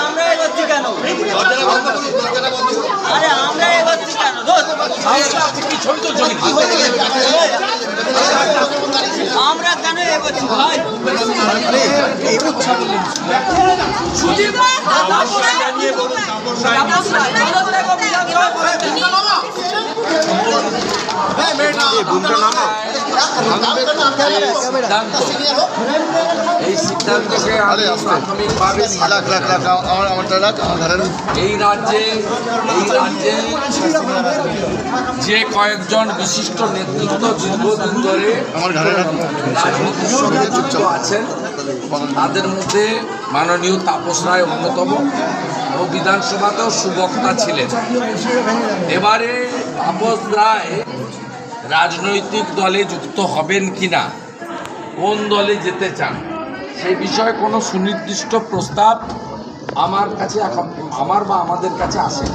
আমরা এগোচ্ছি কেন আরে আমরা আমরা এই সিদ্ধান্তকে এই রাজ্যে এই রাজ্যে যে কয়েকজন বিশিষ্ট নেতৃত্ব দীর্ঘদিন ধরে সঙ্গে যুক্ত আছেন, তাদের মধ্যে মাননীয় তাপস রায় অন্যতম ও বিধানসভাতেও সুবক্তা ছিলেন। এবারে তাপস রায় রাজনৈতিক দলে যুক্ত হবেন কি না কোন দলে যেতে চান সেই বিষয়ে কোনো সুনির্দিষ্ট প্রস্তাব আমার কাছে এখন আমার বা আমাদের কাছে আসে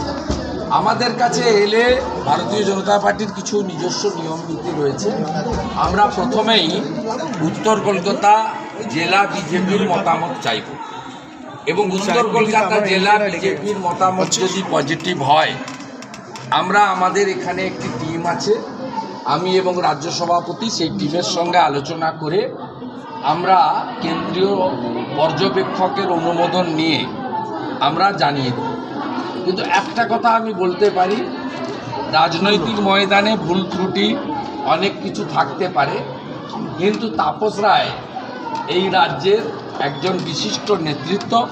আমাদের কাছে এলে ভারতীয় জনতা পার্টির কিছু নিজস্ব নিয়ম নীতি রয়েছে। আমরা প্রথমেই উত্তর কলকাতা জেলা বিজেপির মতামত চাইব এবং উত্তর কলকাতা জেলা বিজেপির মতামত যদি পজিটিভ হয় আমরা আমাদের এখানে একটি টিম আছে। আমি এবং রাজ্য সভাপতি সেই টিমের সঙ্গে আলোচনা করে আমরা কেন্দ্রীয় পর্যবেক্ষকের অনুমোদন নিয়ে আমরা জানিয়ে দেব। কিন্তু একটা কথা আমি বলতে পারি রাজনৈতিক ময়দানে ভুল ত্রুটি অনেক কিছু থাকতে পারে কিন্তু তাপস রায় এই রাজ্যের একজন বিশিষ্ট নেতৃত্ব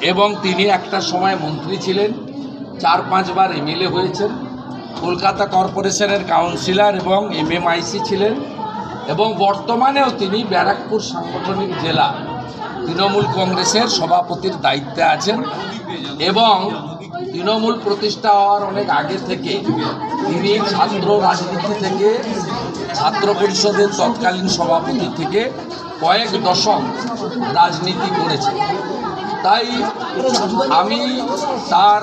এবং তিনি একটা সময় মন্ত্রী ছিলেন চার পাঁচবার এমএলএ হয়েছেন। কলকাতা কর্পোরেশনের কাউন্সিলর এবং এমএমআইসি ছিলেন এবং বর্তমানেও তিনি ব্যারাকপুর সাংগঠনিক জেলা তৃণমূল কংগ্রেসের সভাপতির দায়িত্বে আছেন এবং তৃণমূল প্রতিষ্ঠা হওয়ার অনেক আগে থেকে তিনি ছাত্র রাজনীতি থেকে, ছাত্র পরিষদের তৎকালীন সভাপতি থেকে কয়েক দশক রাজনীতি করেছেন। তাই আমি তার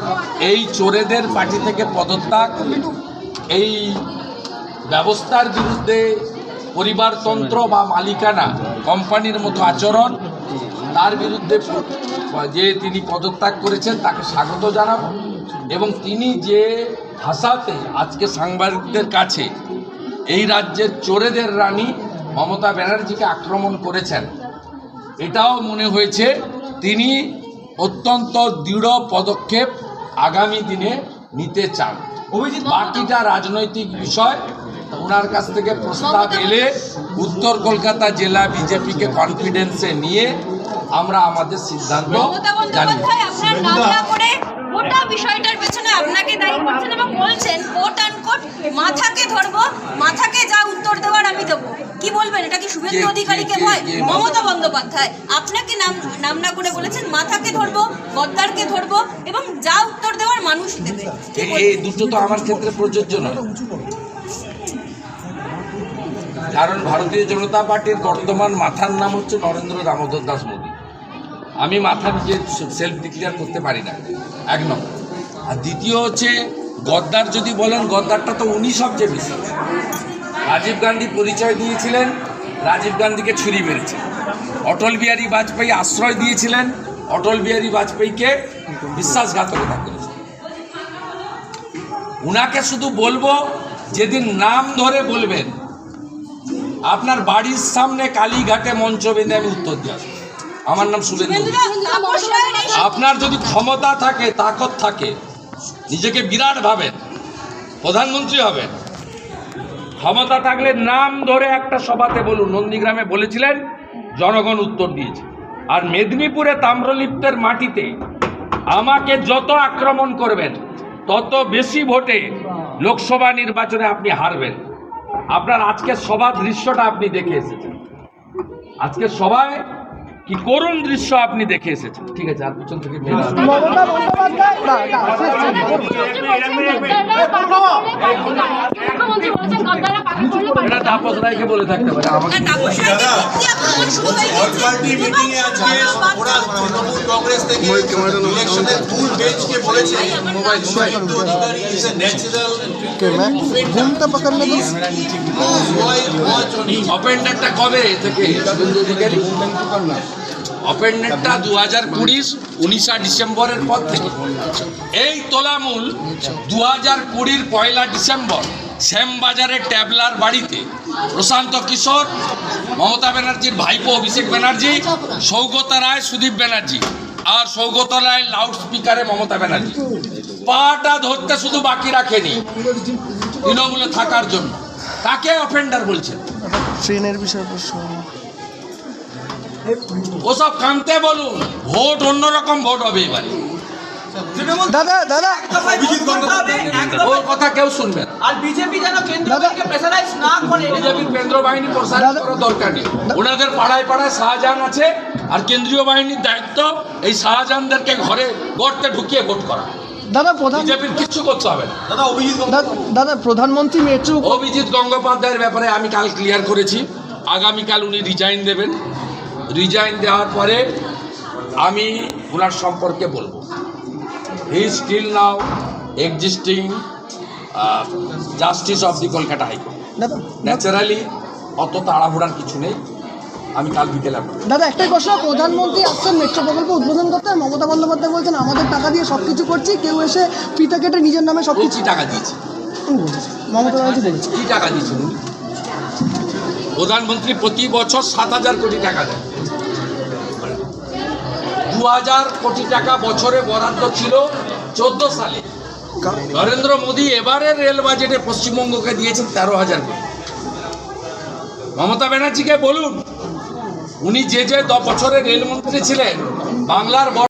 এই চোরেদের পার্টি থেকে পদত্যাগ, এই ব্যবস্থার বিরুদ্ধে পরিবারতন্ত্র বা মালিকানা কোম্পানির মতো আচরণ, তার বিরুদ্ধে যে তিনি পদত্যাগ করেছেন তাকে স্বাগত জানাব এবং তিনি যে ভাষাতে আজকে সাংবাদিকদের কাছে এই রাজ্যের চোরেদের রানী মমতা ব্যানার্জিকে আক্রমণ করেছেন, এটাও মনে হয়েছে তিনি অত্যন্ত দৃঢ় পদক্ষেপ আগামী দিনে নিতে চান। অভিজিৎ বাকিটা রাজনৈতিক বিষয় ওনার কাছ থেকে প্রস্তাব এলে উত্তর কলকাতা জেলা বিজেপিকে কনফিডেন্সে নিয়ে আমরা আমাদের সিদ্ধান্ত জানি গোটা বিষয়টার পেছনে আপনাকে দায়ী করছেন এবং বলছেন কোট অ্যান্ড কোট মাথাকে ধরবো মাথাকে যা উত্তর দেওয়ার আমি দেবো। কি বলবেন? এটা কি শুভেন্দু অধিকারীকে ভয়? মমতা বন্দ্যোপাধ্যায় আপনাকে নাম নাম না করে বলেছেন মাথাকে ধরবো গদ্দারকে ধরবো এবং যা উত্তর দেওয়ার মানুষ দেবে। এই- এই দুটো তো আমার ক্ষেত্রে প্রযোজ্য নয়। কারণ ভারতীয় জনতা পার্টির বর্তমান মাথার নাম হচ্ছে নরেন্দ্র দামোদর দাস মোদী আমি মাথা নিজে সেলফ ডিক্লেয়ার করতে পারি না। এক নম্বর। আর দ্বিতীয় হচ্ছে, গদ্দার যদি বলেন, গদ্দারটা তো উনি সবচেয়ে বেশি। রাজীব গান্ধী পরিচয় দিয়েছিলেন, রাজীব গান্ধীকে ছুরি মেরেছে। অটল বিহারী বাজপেয়ী আশ্রয় দিয়েছিলেন, অটল বিহারী বাজপেয়ীকে বিশ্বাসঘাতকতা করেছে। উনাকে শুধু বলব, যেদিন নাম ধরে বলবেন, আপনার বাড়ির সামনে কালীঘাটে মঞ্চ বেঁধে আমি উত্তর দিয়ে আসব। আমার নাম শুভেন্দু আপনার যদি ক্ষমতা থাকে তাকত থাকে নিজেকে বিরাট ভাবেন প্রধানমন্ত্রী হবেন ক্ষমতা থাকলে নাম ধরে একটা সভাতে বলুন। নন্দীগ্রামে বলেছিলেন জনগণ উত্তর দিয়েছে। আর মেদিনীপুরে তাম্রলিপ্তের মাটিতে আমাকে যত আক্রমণ করবেন তত বেশি ভোটে লোকসভা নির্বাচনে আপনি হারবেন। আপনার আজকের সভা দৃশ্যটা আপনি দেখে এসেছেন। আজকের সভায় কি করুণ দৃশ্য আপনি দেখে এসেছেন ঠিক আছে আর পিছন থেকে এটা তাপস রায়কে বলে থাকতে পারে আমাকে কংগ্রেস থেকে ফুল বেঞ্চকে বলেছে Suvendu Adhikari is a natural ঘুমটা পকড়নে দো ওয়াচ অন হিম অপেন্ডারটা কবে থেকে? শুভেন্দু অধিকারী। অপেন্ডারটা দু হাজার কুড়ি উনিশা ডিসেম্বরের পর থেকে। এই তোলামূল দু হাজার কুড়ির পয়লা ডিসেম্বর শ্যামবাজারের ট্যাবলার বাড়িতে প্রশান্ত কিশোর মমতা ব্যানার্জির ভাইপো অভিষেক ব্যানার্জি সৌগত রায় সুদীপ ব্যানার্জি। আর সৌগত রায় লাউড স্পিকারে মমতা ব্যানার্জি। পাটা ধরতে শুধু বাকি রাখেনি তৃণমূলে থাকার জন্য। তাকে অফেন্ডার বলছেন। ট্রেনের বিষয়ে প্রশ্ন। ওসব কানতে বলুন ভোট অন্যরকম ভোট হবে এবারে। দাদা দাদা। ওর কথা কেউ শুনবে না। আর বিজেপি যেন প্রেসারাইজ না করে কেন্দ্র বাহিনী প্রসারিত করার দরকার নেই। ওনাদের পাড়ায় পাড়ায় শাহজাহান আছে আর কেন্দ্রীয় বাহিনীর দায়িত্ব এই শাহজাহানদেরকে ঘরে গর্তে ঢুকিয়ে ভোট করা। দাদা প্রধান বিজেপির কিচ্ছু করতে হবে না। দাদা অভিজিৎ দাদা- দাদা প্রধানমন্ত্রী মেট্রো অভিজিৎ গঙ্গোপাধ্যায়ের ব্যাপারে আমি কাল ক্লিয়ার করেছি। আগামীকাল উনি রিজাইন দেবেন। রিজাইন দেওয়ার পরে আমি ওনার সম্পর্কে বলব। He still now existing justice of the Kolkata high court naturally অত তাড়াহুড়ার কিছু নেই। আমি কাল বিকেলে দাদা একটাই প্রশ্ন প্রধানমন্ত্রী আসছেন মেট্রো প্রকল্প উদ্বোধন করতে মমতা বন্দ্যোপাধ্যায় বলছেন আমাদের টাকা দিয়ে সব কিছু করছি কেউ এসে ফিতা কেটে নিজের নামে সব কিছু টাকা দিয়েছে? মমতা বলেছে কি টাকা দিয়েছেন প্রধানমন্ত্রী প্রতি বছর সাত হাজার কোটি টাকা দেন। দু হাজার কোটি টাকা বছরে বরাদ্দ ছিল চোদ্দ সালে। নরেন্দ্র মোদী এবারের রেল বাজেটে পশ্চিমবঙ্গকে দিয়েছেন তেরো হাজার কোটি। মমতা ব্যানার্জিকে বলুন উনি যে যে বছরে রেলমন্ত্রী ছিলেন বাংলার বড়